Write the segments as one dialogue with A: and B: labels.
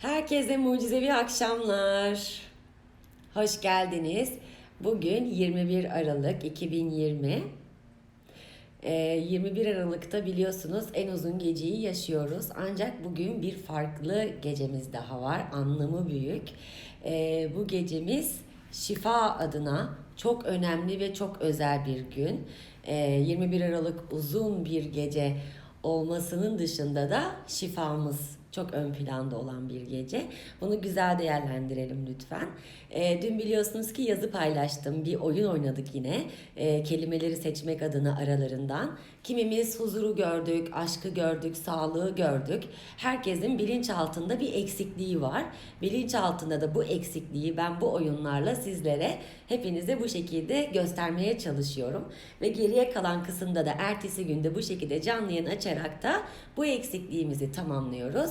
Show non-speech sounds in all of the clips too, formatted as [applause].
A: Herkese mucizevi akşamlar. Hoş geldiniz. Bugün 21 Aralık 2020. Ee, 21 Aralık'ta biliyorsunuz en uzun geceyi yaşıyoruz. Ancak bugün bir farklı gecemiz daha var. Anlamı büyük. Ee, bu gecemiz şifa adına çok önemli ve çok özel bir gün. Ee, 21 Aralık uzun bir gece olmasının dışında da şifamız çok ön planda olan bir gece. Bunu güzel değerlendirelim lütfen. E, dün biliyorsunuz ki yazı paylaştım. Bir oyun oynadık yine. E, kelimeleri seçmek adına aralarından. Kimimiz huzuru gördük, aşkı gördük, sağlığı gördük. Herkesin bilinçaltında bir eksikliği var. Bilinçaltında da bu eksikliği ben bu oyunlarla sizlere hepinize bu şekilde göstermeye çalışıyorum. Ve geriye kalan kısımda da ertesi günde bu şekilde canlı yayın açarak da bu eksikliğimizi tamamlıyoruz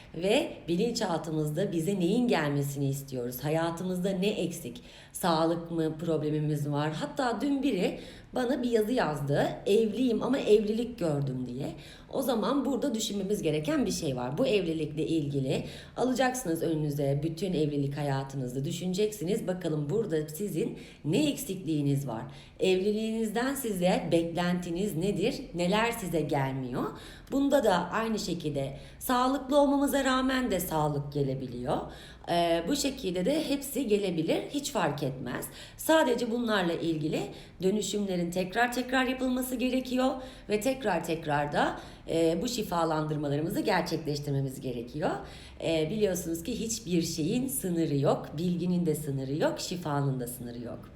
A: ve bilinçaltımızda bize neyin gelmesini istiyoruz? Hayatımızda ne eksik? Sağlık mı problemimiz var? Hatta dün biri bana bir yazı yazdı. Evliyim ama evlilik gördüm diye. O zaman burada düşünmemiz gereken bir şey var. Bu evlilikle ilgili alacaksınız önünüze bütün evlilik hayatınızda düşüneceksiniz. Bakalım burada sizin ne eksikliğiniz var? Evliliğinizden size beklentiniz nedir? Neler size gelmiyor? Bunda da aynı şekilde sağlıklı olmamıza rağmen de sağlık gelebiliyor. Ee, bu şekilde de hepsi gelebilir. Hiç fark etmez. Sadece bunlarla ilgili dönüşümlerin tekrar tekrar yapılması gerekiyor ve tekrar tekrar da e, bu şifalandırmalarımızı gerçekleştirmemiz gerekiyor. E, biliyorsunuz ki hiçbir şeyin sınırı yok. Bilginin de sınırı yok, şifanın da sınırı yok.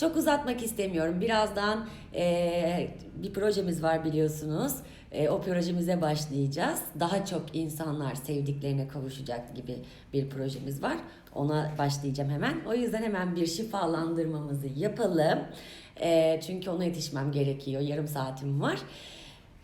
A: Çok uzatmak istemiyorum. Birazdan e, bir projemiz var biliyorsunuz. E, o projemize başlayacağız. Daha çok insanlar sevdiklerine kavuşacak gibi bir projemiz var. Ona başlayacağım hemen. O yüzden hemen bir şifalandırmamızı yapalım. E, çünkü ona yetişmem gerekiyor. Yarım saatim var.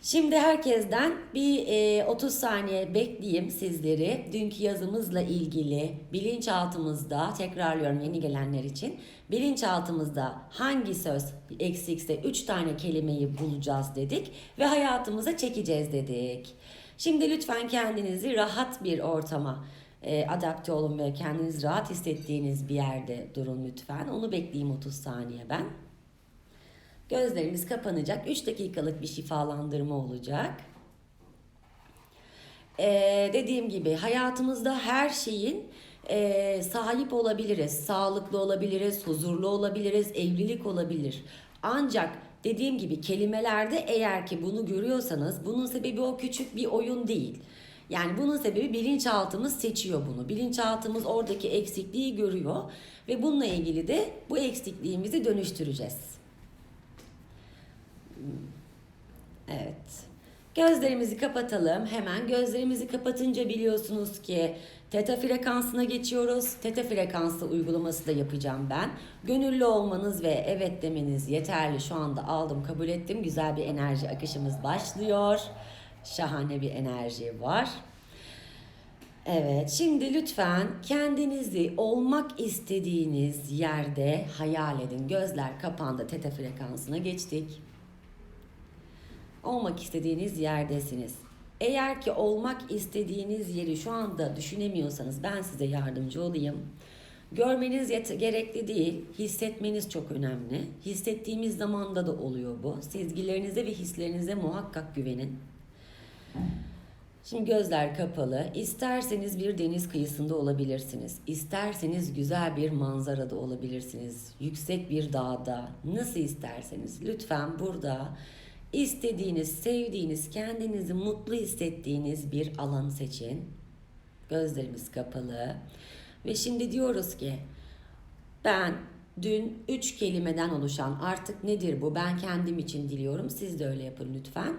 A: Şimdi herkesten bir e, 30 saniye bekleyeyim sizleri. Dünkü yazımızla ilgili bilinçaltımızda tekrarlıyorum yeni gelenler için. Bilinçaltımızda hangi söz eksikse 3 tane kelimeyi bulacağız dedik ve hayatımıza çekeceğiz dedik. Şimdi lütfen kendinizi rahat bir ortama e, adapte olun ve kendinizi rahat hissettiğiniz bir yerde durun lütfen. Onu bekleyeyim 30 saniye ben. Gözlerimiz kapanacak. 3 dakikalık bir şifalandırma olacak. Ee, dediğim gibi hayatımızda her şeyin e, sahip olabiliriz. Sağlıklı olabiliriz, huzurlu olabiliriz, evlilik olabilir. Ancak dediğim gibi kelimelerde eğer ki bunu görüyorsanız bunun sebebi o küçük bir oyun değil. Yani bunun sebebi bilinçaltımız seçiyor bunu. Bilinçaltımız oradaki eksikliği görüyor ve bununla ilgili de bu eksikliğimizi dönüştüreceğiz. Evet. Gözlerimizi kapatalım. Hemen gözlerimizi kapatınca biliyorsunuz ki teta frekansına geçiyoruz. Teta frekansı uygulaması da yapacağım ben. Gönüllü olmanız ve evet demeniz yeterli. Şu anda aldım, kabul ettim. Güzel bir enerji akışımız başlıyor. Şahane bir enerji var. Evet, şimdi lütfen kendinizi olmak istediğiniz yerde hayal edin. Gözler kapandı, teta frekansına geçtik olmak istediğiniz yerdesiniz. Eğer ki olmak istediğiniz yeri şu anda düşünemiyorsanız ben size yardımcı olayım. Görmeniz yet- gerekli değil, hissetmeniz çok önemli. Hissettiğimiz zamanda da oluyor bu. Sezgilerinize ve hislerinize muhakkak güvenin. Şimdi gözler kapalı. İsterseniz bir deniz kıyısında olabilirsiniz. İsterseniz güzel bir manzarada olabilirsiniz. Yüksek bir dağda. Nasıl isterseniz. Lütfen burada istediğiniz, sevdiğiniz, kendinizi mutlu hissettiğiniz bir alan seçin. Gözlerimiz kapalı. Ve şimdi diyoruz ki ben dün üç kelimeden oluşan artık nedir bu? Ben kendim için diliyorum. Siz de öyle yapın lütfen.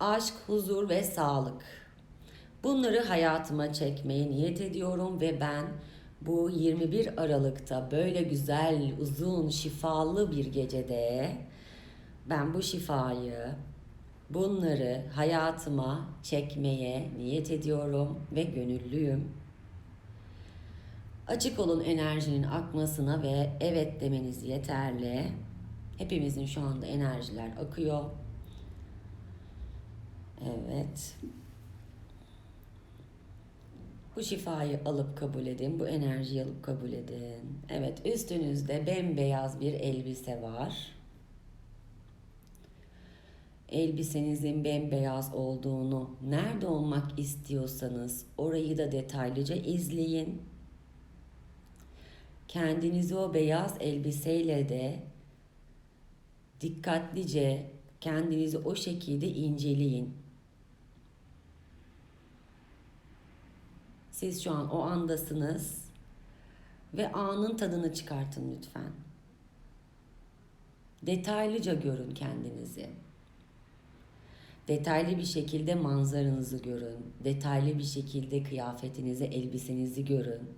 A: Aşk, huzur ve sağlık. Bunları hayatıma çekmeye niyet ediyorum ve ben bu 21 Aralık'ta böyle güzel, uzun, şifalı bir gecede ben bu şifayı, bunları hayatıma çekmeye niyet ediyorum ve gönüllüyüm. Açık olun enerjinin akmasına ve evet demeniz yeterli. Hepimizin şu anda enerjiler akıyor. Evet. Bu şifayı alıp kabul edin. Bu enerjiyi alıp kabul edin. Evet üstünüzde bembeyaz bir elbise var. Elbisenizin bembeyaz olduğunu, nerede olmak istiyorsanız orayı da detaylıca izleyin. Kendinizi o beyaz elbiseyle de dikkatlice kendinizi o şekilde inceleyin. Siz şu an o andasınız ve anın tadını çıkartın lütfen. Detaylıca görün kendinizi. Detaylı bir şekilde manzaranızı görün. Detaylı bir şekilde kıyafetinizi, elbisenizi görün.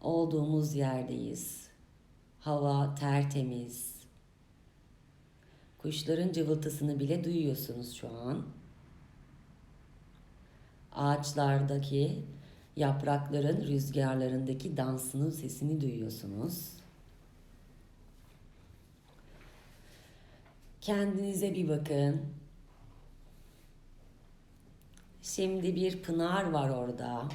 A: Olduğumuz yerdeyiz. Hava tertemiz. Kuşların cıvıltısını bile duyuyorsunuz şu an. Ağaçlardaki yaprakların rüzgarlarındaki dansının sesini duyuyorsunuz. Kendinize bir bakın. Şimdi bir pınar var orada.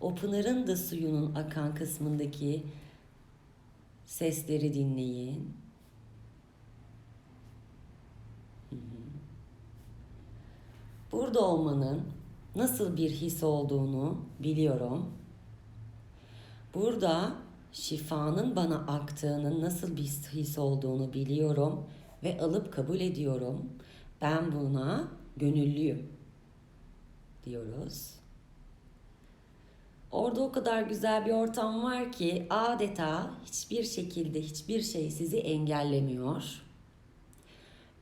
A: O pınarın da suyunun akan kısmındaki sesleri dinleyin. Burada olmanın nasıl bir his olduğunu biliyorum. Burada şifanın bana aktığının nasıl bir his olduğunu biliyorum ve alıp kabul ediyorum. Ben buna gönüllüyüm diyoruz. Orada o kadar güzel bir ortam var ki adeta hiçbir şekilde hiçbir şey sizi engellemiyor.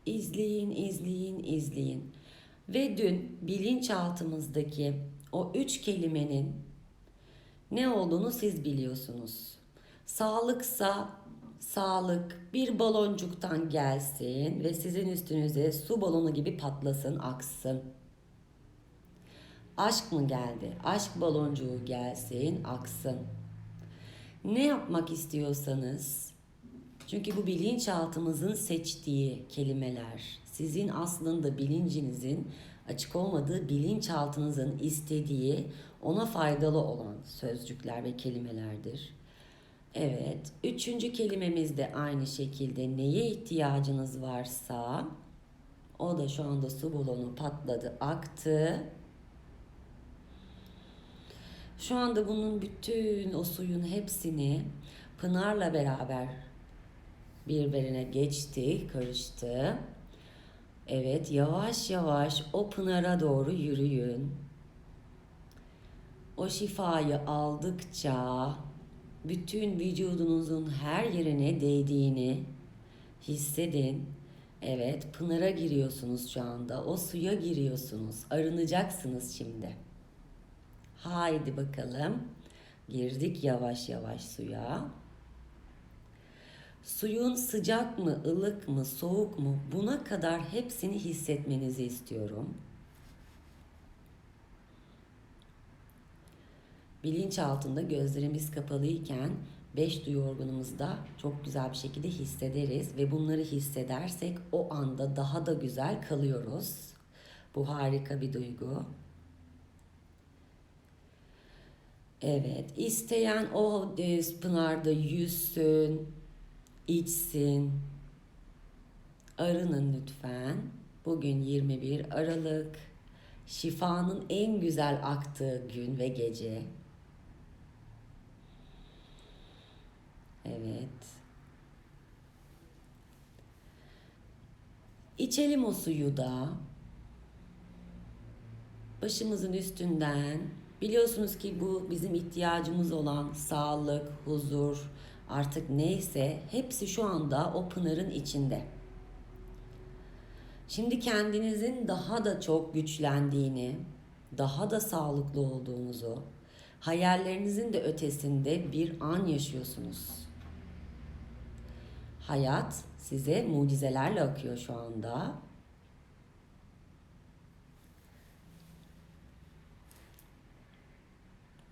A: İzleyin, izleyin, izleyin. Ve dün bilinçaltımızdaki o üç kelimenin ne olduğunu siz biliyorsunuz. Sağlıksa sağlık bir baloncuktan gelsin ve sizin üstünüze su balonu gibi patlasın, aksın. Aşk mı geldi? Aşk baloncuğu gelsin, aksın. Ne yapmak istiyorsanız, çünkü bu bilinçaltımızın seçtiği kelimeler, sizin aslında bilincinizin açık olmadığı bilinçaltınızın istediği, ona faydalı olan sözcükler ve kelimelerdir. Evet, üçüncü kelimemiz de aynı şekilde neye ihtiyacınız varsa, o da şu anda su balonu patladı, aktı. Şu anda bunun bütün o suyun hepsini Pınar'la beraber birbirine geçti, karıştı. Evet, yavaş yavaş o Pınar'a doğru yürüyün. O şifayı aldıkça bütün vücudunuzun her yerine değdiğini hissedin. Evet, Pınar'a giriyorsunuz şu anda. O suya giriyorsunuz. Arınacaksınız şimdi. Haydi bakalım. Girdik yavaş yavaş suya. Suyun sıcak mı, ılık mı, soğuk mu buna kadar hepsini hissetmenizi istiyorum. Bilinç altında gözlerimiz kapalıyken beş duyu organımızda çok güzel bir şekilde hissederiz ve bunları hissedersek o anda daha da güzel kalıyoruz. Bu harika bir duygu. Evet, isteyen o pınarda yüzsün, içsin. Arının lütfen. Bugün 21 Aralık. Şifanın en güzel aktığı gün ve gece. Evet. İçelim o suyu da. Başımızın üstünden. Biliyorsunuz ki bu bizim ihtiyacımız olan sağlık, huzur, artık neyse hepsi şu anda o pınarın içinde. Şimdi kendinizin daha da çok güçlendiğini, daha da sağlıklı olduğunuzu, hayallerinizin de ötesinde bir an yaşıyorsunuz. Hayat size mucizelerle akıyor şu anda.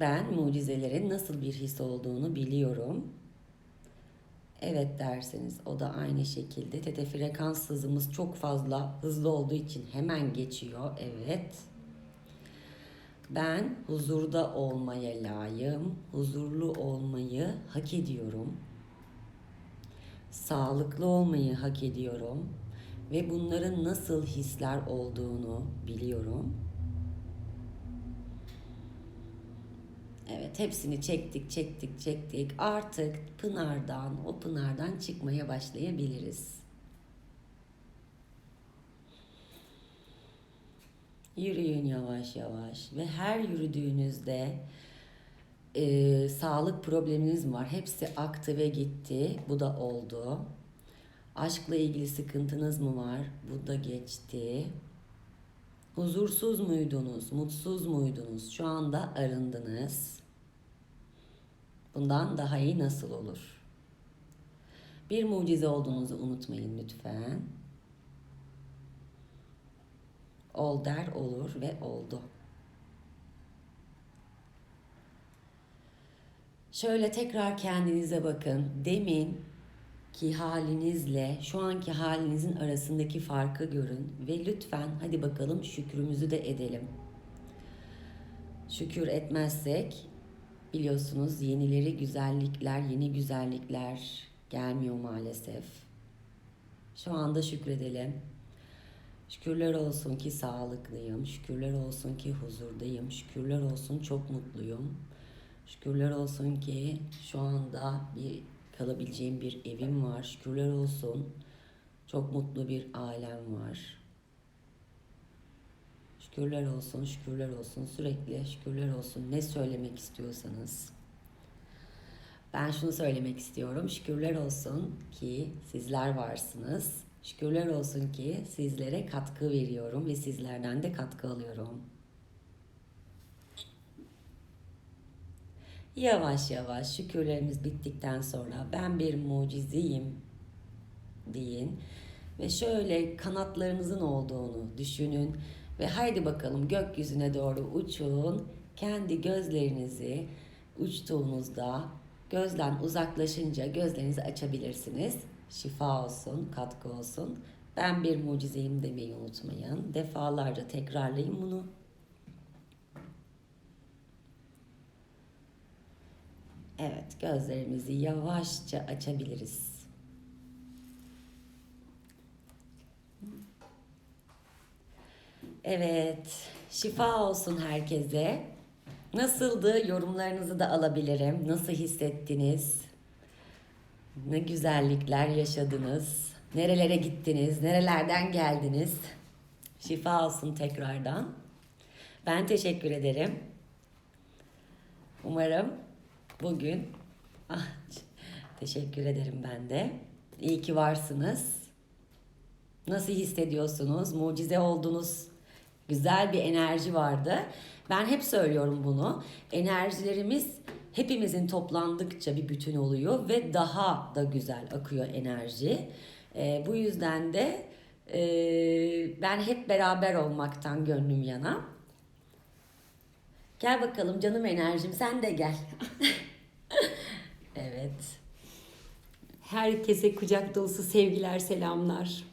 A: Ben mucizelerin nasıl bir his olduğunu biliyorum. Evet derseniz o da aynı şekilde. Tete frekans hızımız çok fazla hızlı olduğu için hemen geçiyor. Evet. Ben huzurda olmaya layığım. Huzurlu olmayı hak ediyorum. Sağlıklı olmayı hak ediyorum. Ve bunların nasıl hisler olduğunu biliyorum. Evet hepsini çektik çektik çektik. Artık pınardan o pınardan çıkmaya başlayabiliriz. Yürüyün yavaş yavaş ve her yürüdüğünüzde e, sağlık probleminiz mi var? Hepsi aktı ve gitti. Bu da oldu. Aşkla ilgili sıkıntınız mı var? Bu da geçti. Huzursuz muydunuz? Mutsuz muydunuz? Şu anda arındınız. Bundan daha iyi nasıl olur? Bir mucize olduğunuzu unutmayın lütfen. Ol der olur ve oldu. Şöyle tekrar kendinize bakın. Demin ki halinizle şu anki halinizin arasındaki farkı görün ve lütfen hadi bakalım şükrümüzü de edelim. Şükür etmezsek biliyorsunuz yenileri güzellikler, yeni güzellikler gelmiyor maalesef. Şu anda şükredelim. Şükürler olsun ki sağlıklıyım. Şükürler olsun ki huzurdayım. Şükürler olsun çok mutluyum. Şükürler olsun ki şu anda bir kalabileceğim bir evim var. Şükürler olsun. Çok mutlu bir ailem var. Şükürler olsun, şükürler olsun. Sürekli şükürler olsun. Ne söylemek istiyorsanız. Ben şunu söylemek istiyorum. Şükürler olsun ki sizler varsınız. Şükürler olsun ki sizlere katkı veriyorum ve sizlerden de katkı alıyorum. Yavaş yavaş şükürlerimiz bittikten sonra ben bir mucizeyim deyin ve şöyle kanatlarınızın olduğunu düşünün ve haydi bakalım gökyüzüne doğru uçun. Kendi gözlerinizi uçtuğunuzda gözden uzaklaşınca gözlerinizi açabilirsiniz. Şifa olsun, katkı olsun. Ben bir mucizeyim demeyi unutmayın. Defalarca tekrarlayın bunu. Evet, gözlerimizi yavaşça açabiliriz. Evet, şifa olsun herkese. Nasıldı? Yorumlarınızı da alabilirim. Nasıl hissettiniz? Ne güzellikler yaşadınız? Nerelere gittiniz? Nerelerden geldiniz? Şifa olsun tekrardan. Ben teşekkür ederim. Umarım bugün ah, teşekkür ederim ben de. İyi ki varsınız. Nasıl hissediyorsunuz? Mucize oldunuz. Güzel bir enerji vardı. Ben hep söylüyorum bunu. Enerjilerimiz hepimizin toplandıkça bir bütün oluyor ve daha da güzel akıyor enerji. Ee, bu yüzden de e, ben hep beraber olmaktan gönlüm yana. Gel bakalım canım enerjim sen de gel. [laughs] evet.
B: Herkese kucak dolusu sevgiler, selamlar.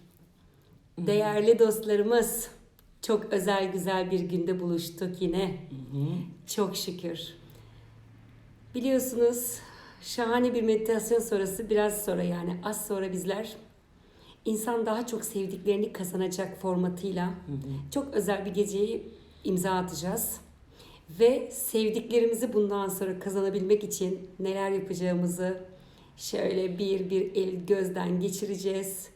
B: Değerli dostlarımız, çok özel güzel bir günde buluştuk yine. Çok şükür. Biliyorsunuz şahane bir meditasyon sonrası biraz sonra yani az sonra bizler insan daha çok sevdiklerini kazanacak formatıyla çok özel bir geceyi imza atacağız. Ve sevdiklerimizi bundan sonra kazanabilmek için neler yapacağımızı şöyle bir bir el gözden geçireceğiz.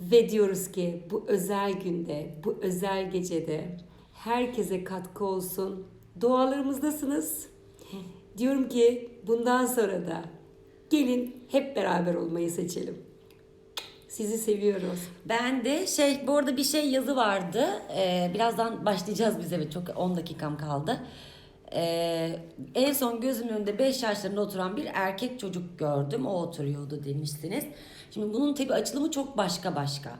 B: Ve diyoruz ki bu özel günde, bu özel gecede herkese katkı olsun. Dualarımızdasınız. Diyorum ki bundan sonra da gelin hep beraber olmayı seçelim. Sizi seviyoruz.
A: Ben de şey bu arada bir şey yazı vardı. Ee, birazdan başlayacağız biz evet çok 10 dakikam kaldı. Ee, en son gözümün önünde 5 yaşlarında oturan bir erkek çocuk gördüm. O oturuyordu demiştiniz. Şimdi bunun tabi açılımı çok başka başka.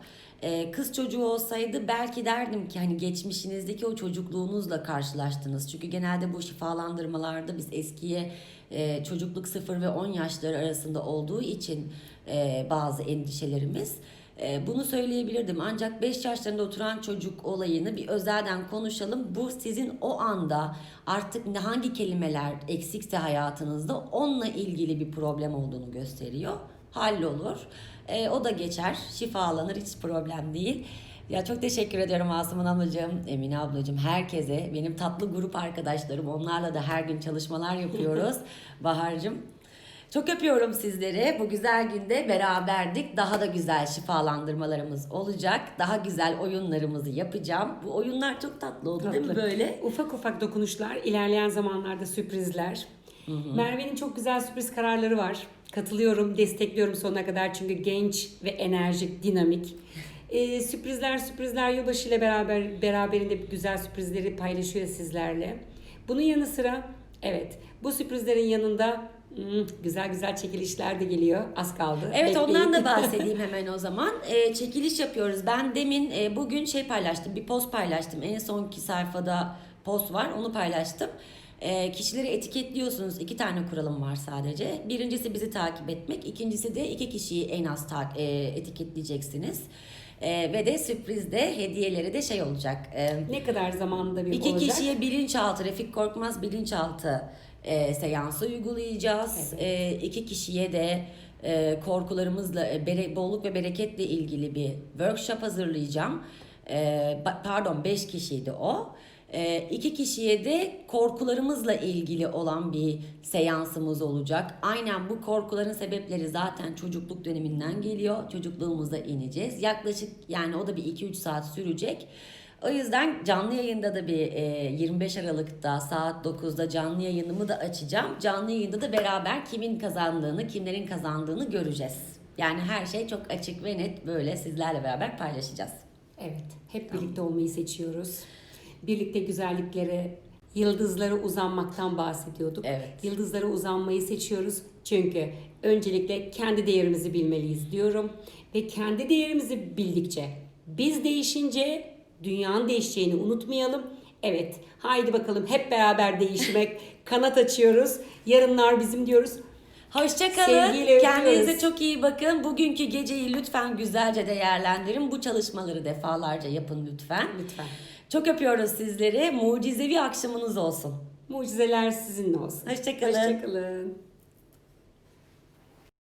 A: Ee, kız çocuğu olsaydı belki derdim ki hani geçmişinizdeki o çocukluğunuzla karşılaştınız. Çünkü genelde bu şifalandırmalarda biz eskiye e, çocukluk 0 ve 10 yaşları arasında olduğu için e, bazı endişelerimiz. E, bunu söyleyebilirdim ancak 5 yaşlarında oturan çocuk olayını bir özelden konuşalım. Bu sizin o anda artık hangi kelimeler eksikse hayatınızda onunla ilgili bir problem olduğunu gösteriyor. Hallolur. E, o da geçer, şifalanır hiç problem değil. Ya çok teşekkür ediyorum Asuman ablacığım, Emine ablacığım, herkese. Benim tatlı grup arkadaşlarım. Onlarla da her gün çalışmalar yapıyoruz. [laughs] Bahar'cığım. Çok öpüyorum sizleri. Bu güzel günde beraberdik. Daha da güzel şifalandırmalarımız olacak. Daha güzel oyunlarımızı yapacağım. Bu oyunlar çok tatlı oldu değil mi
B: Tatlı.
A: böyle?
B: Ufak ufak dokunuşlar, ilerleyen zamanlarda sürprizler. Merve'nin çok güzel sürpriz kararları var. Katılıyorum, destekliyorum sonuna kadar çünkü genç ve enerjik, dinamik. [laughs] Ee, sürprizler sürprizler yılbaşı ile beraber beraberinde güzel sürprizleri paylaşıyor sizlerle. Bunun yanı sıra evet bu sürprizlerin yanında hmm, güzel güzel çekilişler de geliyor. Az kaldı.
A: Evet
B: Bekleyin.
A: ondan da [laughs] bahsedeyim hemen o zaman. Ee, çekiliş yapıyoruz. Ben demin e, bugün şey paylaştım. Bir post paylaştım. En sonki sayfada post var. Onu paylaştım. Ee, kişileri etiketliyorsunuz. İki tane kuralım var sadece. Birincisi bizi takip etmek. İkincisi de iki kişiyi en az ta- e, etiketleyeceksiniz. Ee, ve de sürprizde hediyeleri de şey olacak. E,
B: ne kadar zamanda bir
A: İki
B: olacak?
A: kişiye bilinçaltı, Refik Korkmaz bilinçaltı e, seansı uygulayacağız. E, iki kişiye de e, korkularımızla, e, bere, bolluk ve bereketle ilgili bir workshop hazırlayacağım. E, ba- pardon, beş kişiydi o. E, iki kişiye de korkularımızla ilgili olan bir seansımız olacak. Aynen bu korkuların sebepleri zaten çocukluk döneminden geliyor. Çocukluğumuza ineceğiz. Yaklaşık yani o da bir 2-3 saat sürecek. O yüzden canlı yayında da bir e, 25 Aralık'ta saat 9'da canlı yayınımı da açacağım. Canlı yayında da beraber kimin kazandığını, kimlerin kazandığını göreceğiz. Yani her şey çok açık ve net böyle sizlerle beraber paylaşacağız.
B: Evet, hep birlikte olmayı seçiyoruz. Birlikte güzelliklere, yıldızlara uzanmaktan bahsediyorduk.
A: Evet.
B: Yıldızlara uzanmayı seçiyoruz. Çünkü öncelikle kendi değerimizi bilmeliyiz diyorum. Ve kendi değerimizi bildikçe, biz değişince dünyanın değişeceğini unutmayalım. Evet, haydi bakalım hep beraber değişmek, [laughs] kanat açıyoruz. Yarınlar bizim diyoruz.
A: Hoşçakalın. Kendinize çok iyi bakın. Bugünkü geceyi lütfen güzelce değerlendirin. Bu çalışmaları defalarca yapın lütfen.
B: Lütfen.
A: Çok öpüyoruz sizleri. Mucizevi akşamınız olsun.
B: Mucizeler sizinle olsun.
A: Hoşçakalın.
B: Hoşçakalın.